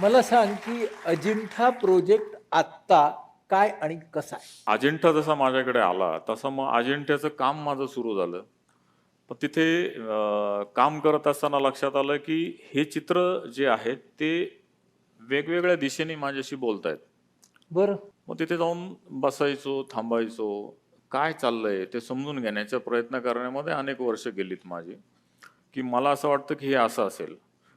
मला सांग की अजिंठा प्रोजेक्ट आत्ता काय आणि कसा आहे? अजिंठा जसा माझ्याकडे आला तसं मग अजिंठ्याचं काम माझं सुरू झालं. पण तिथे अं, काम करत असताना लक्षात आलं की हे चित्र जे आहेत ते वेगवेगळ्या दिशेने माझ्याशी बोलतायत. बरं. मग तिथे जाऊन बसायचो थांबायचो काय चाललंय ते समजून घेण्याचा प्रयत्न करण्यामध्ये अनेक वर्ष गेलीत माझी की मला असं वाटतं की हे असं असेल.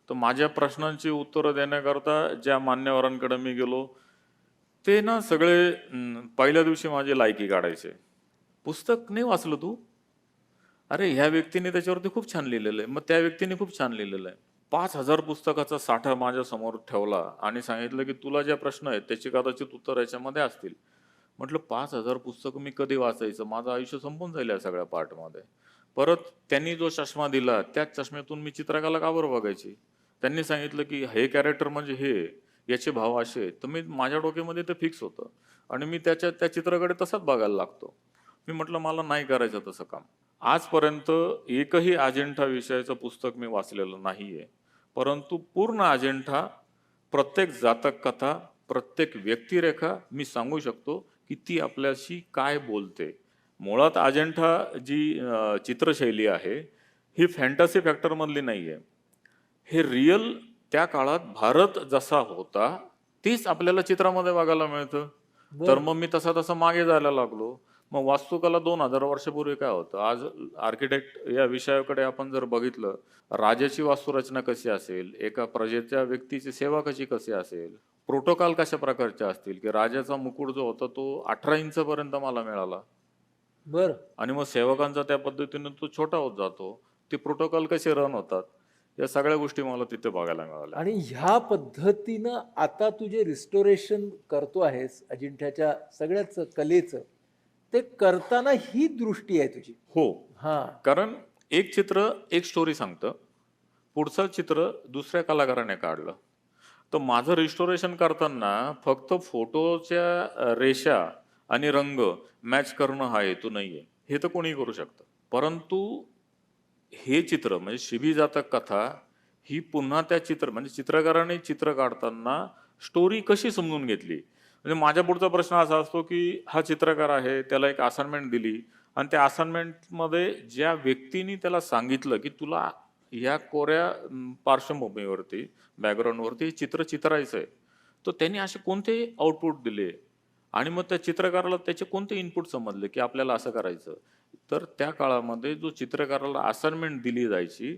तर माझ्या प्रश्नांची उत्तरं देण्याकरता ज्या मान्यवरांकडे मी गेलो ते ना सगळे पहिल्या दिवशी माझी लायकी काढायचे. पुस्तक नाही वाचलं तू? अरे ह्या व्यक्तीने त्याच्यावरती खूप छान लिहिलेलं आहे. मग त्या व्यक्तीने खूप छान लिहिलेलं आहे. पाच हजार पुस्तकाचा साठा माझ्यासमोर ठेवला आणि सांगितलं की तुला ज्या प्रश्न आहेत त्याची कदाचित उत्तर याच्यामध्ये असतील. म्हटलं पाच हजार पुस्तकं मी कधी वाचायचं? माझं आयुष्य संपून जाईल या सगळ्या पार्टमध्ये. परत त्यांनी जो चष्मा दिला त्याच चष्म्यातून मी चित्रकला का बरं बघायची? त्यांनी सांगितलं की हे कॅरेक्टर म्हणजे हे याचे भाव असे तर मी माझ्या डोक्यामध्ये ते फिक्स होतं. आणि मी त्याच्या त्या चित्राकडे तसाच बघायला लागतो. मी म्हटलं मला नाही करायचं तसं काम. आजपर्यंत एकही अजेंठा विषयाचं पुस्तक मी वाचलेलं नाहीये. परंतु पूर्ण अजेंठा प्रत्येक जातक कथा प्रत्येक व्यक्तिरेखा मी सांगू शकतो की ती आपल्याशी काय बोलते. मुळात अजेंठा जी चित्रशैली आहे ही फॅन्टसी फॅक्टरमधली नाही आहे हे रिअल त्या काळात भारत जसा होता तेच आपल्याला चित्रामध्ये बघायला मिळतं. तर मग मी तसा तसा मागे जायला लागलो. मग वास्तुकला दोन हजार वर्षापूर्वी काय होतं? आज आर्किटेक्ट या विषयाकडे आपण जर बघितलं राजाची वास्तुरचना कशी असेल? एका प्रजेच्या व्यक्तीची सेवा कशी कशी असेल? प्रोटोकॉल कशा प्रकारचे असतील? की राजाचा मुकुट जो होता तो अठरा इंच पर्यंत मला मिळाला. बरं. आणि मग सेवकांचा त्या पद्धतीने तो छोटा होत जातो. ते प्रोटोकॉल कसे रन होतात? या सगळ्या गोष्टी मला तिथे बघायला मिळाल्या. आणि ह्या पद्धतीनं आता तू जे रिस्टोरेशन करतो आहेस अजिंठ्याच्या सगळ्याच कलेचं ते करताना ही दृष्टी आहे तुझी. हो. हा. कारण एक चित्र एक स्टोरी सांगतं. पुढचं चित्र दुसऱ्या कलाकाराने काढलं. तर माझं रिस्टोरेशन करताना फक्त फोटोच्या रेषा आणि रंग मॅच करणं हा हेतू नाही आहे हे तर कोणीही करू शकतं. परंतु हे चित्र म्हणजे शिबी जातक कथा ही पुन्हा त्या चित्र म्हणजे चित्रकाराने चित्र काढताना स्टोरी कशी समजून घेतली? म्हणजे माझ्या पुढचा प्रश्न असा असतो की हा चित्रकार आहे त्याला एक असाइनमेंट दिली आणि त्या असाइनमेंटमध्ये ज्या व्यक्तीने त्याला सांगितलं की तुला या कोऱ्या पार्श्वभूमीवरती बॅकग्राऊंडवरती हे चित्र चित्रायचं आहे तर त्यांनी असे कोणते आउटपुट दिले? आणि मग त्या चित्रकाराला त्याचे कोणते इनपुट समजले की आपल्याला असं करायचं? तर त्या काळामध्ये जो चित्रकाराला असाइनमेंट दिली जायची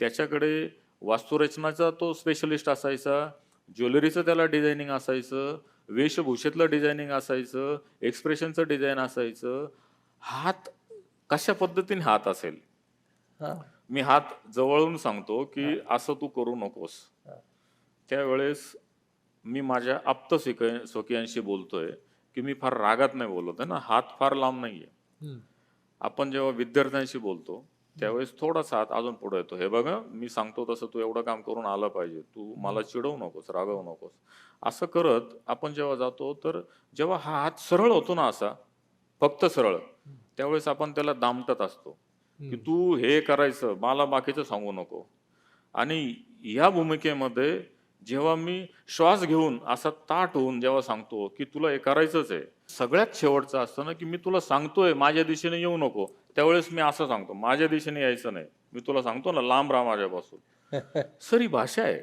त्याच्याकडे वास्तुरचनाचा तो स्पेशलिस्ट असायचा ज्वेलरीचं त्याला डिझायनिंग असायचं वेशभूषेतलं डिझायनिंग असायचं एक्सप्रेशनचं डिझाईन असायचं हात कशा पद्धतीने हात असेल? मी हात जवळून सांगतो की असं तू करू नकोस. त्यावेळेस मी माझ्या आप्त स्वकीय स्वकीयांशी बोलतोय की मी फार रागात नाही बोलत आहे ना हात फार लांब नाहीये. आपण जेव्हा विद्यार्थ्यांशी बोलतो त्यावेळेस थोडासा हात अजून पुढे येतो. हे बघा मी सांगतो तसं तू एवढं काम करून आलं पाहिजे. तू मला चिडवू नकोस रागवू नकोस. असं करत आपण जेव्हा जातो तर जेव्हा हा हात सरळ होतो ना असा फक्त सरळ त्यावेळेस आपण त्याला दामटत असतो. की तू हे करायचं मला बाकीचं सांगू नको. आणि या भूमिकेमध्ये जेव्हा मी श्वास घेऊन असा ताट होऊन जेव्हा सांगतो की तुला हे करायचंच आहे सगळ्यात शेवटचं असतं ना की मी तुला सांगतोय माझ्या दिशेने येऊ नको. त्यावेळेस मी असं सांगतो माझ्या दिशेने यायचं नाही. मी तुला सांगतो ना लांब राहा माझ्यापासून. सर ही भाषा आहे.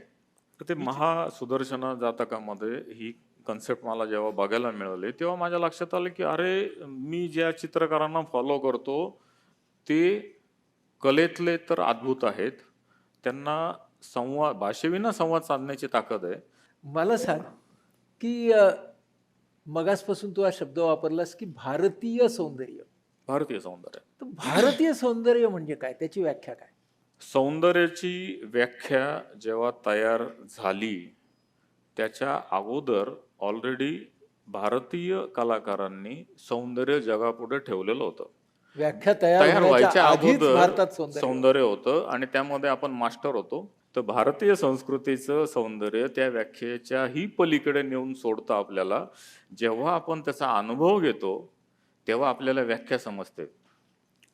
तर ते महासुदर्शना जातकामध्ये ही कन्सेप्ट मला जेव्हा बघायला मिळाली तेव्हा माझ्या लक्षात आलं की अरे मी ज्या चित्रकारांना फॉलो करतो ते कलेतले तर अद्भुत आहेत. त्यांना संवाद भाषेविना संवाद साधण्याची ताकद आहे. मला सांग की अ, मगासपासून तू हा शब्द वापरलास की भारतीय सौंदर्य. भारतीय सौंदर्य. तर भारतीय सौंदर्य म्हणजे काय? त्याची व्याख्या काय? सौंदर्याची व्याख्या जेव्हा तयार झाली त्याच्या अगोदर ऑलरेडी भारतीय कलाकारांनी सौंदर्य जगापुढे ठेवलेलं होतं. व्याख्या तयार तयार होण्याच्या व्हायच्या आधीच अगोदर भारतात सौंदर्य सौंदर्य होतं आणि त्यामध्ये आपण मास्टर होतो. तर भारतीय संस्कृतीचं सौंदर्य त्या व्याख्येच्याही पलीकडे नेऊन सोडतं आपल्याला. जेव्हा आपण त्याचा अनुभव घेतो तेव्हा आपल्याला व्याख्या समजते.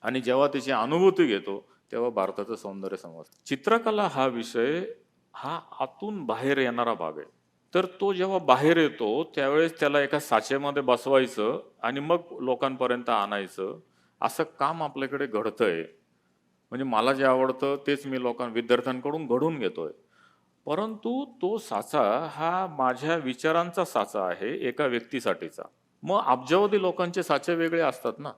आणि जेव्हा त्याची अनुभूती घेतो तेव्हा भारताचं सौंदर्य समजतं. चित्रकला हा विषय हा आतून बाहेर येणारा भाग आहे. तर तो जेव्हा बाहेर येतो त्यावेळेस त्याला एका साचेमध्ये बसवायचं आणि मग लोकांपर्यंत आणायचं असं काम आपल्याकडे घडतंय. म्हणजे मला जे आवडतं तेच मी लोकां विद्यार्थ्यांकडून घडून घेतोय. परंतु तो साचा हा माझ्या विचारांचा साचा आहे एका व्यक्तीसाठीचा. मग अब्जावधी लोकांचे साचे वेगळे असतात ना.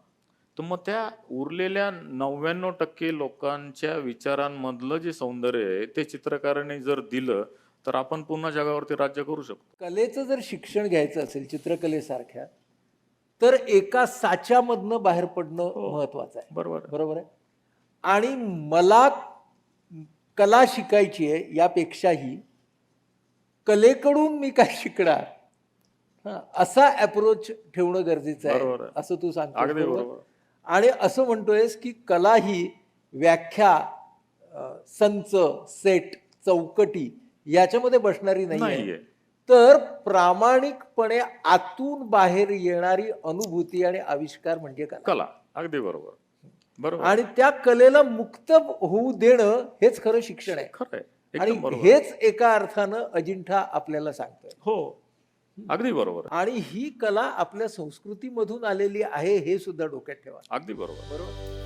तर मग त्या उरलेल्या नव्याण्णव टक्के लोकांच्या विचारांमधलं जे सौंदर्य आहे ते चित्रकाराने जर दिलं तर आपण पुन्हा जगावरती राज्य करू शकतो. कलेचं जर शिक्षण घ्यायचं असेल चित्रकलेसारख्या तर एका साच्यामधनं बाहेर पडणं महत्वाचं आहे. बरोबर. बरोबर आहे? आणि मला कला शिकायची आहे यापेक्षाही कलेकडून मी काय शिकणार? हा, असा अप्रोच ठेवणं गरजेचं आहे. असं तू बरोबर? आणि असं म्हणतोयस की कला ही व्याख्या संच सेट चौकटी याच्यामध्ये बसणारी नाही तर प्रामाणिकपणे आतून बाहेर येणारी अनुभूती आणि आविष्कार म्हणजे कला. अगदी बरोबर. बरोबर. आणि त्या कलेला मुक्त होऊ देणं हेच खरं शिक्षण आहे. खरं आणि हेच एका अर्थानं अजिंठा आपल्याला सांगतोय. हो. अगदी बरोबर. आणि ही कला आपल्या संस्कृतीमधून आलेली आहे हे सुद्धा डोक्यात ठेवा. अगदी बरोबर. बरोबर?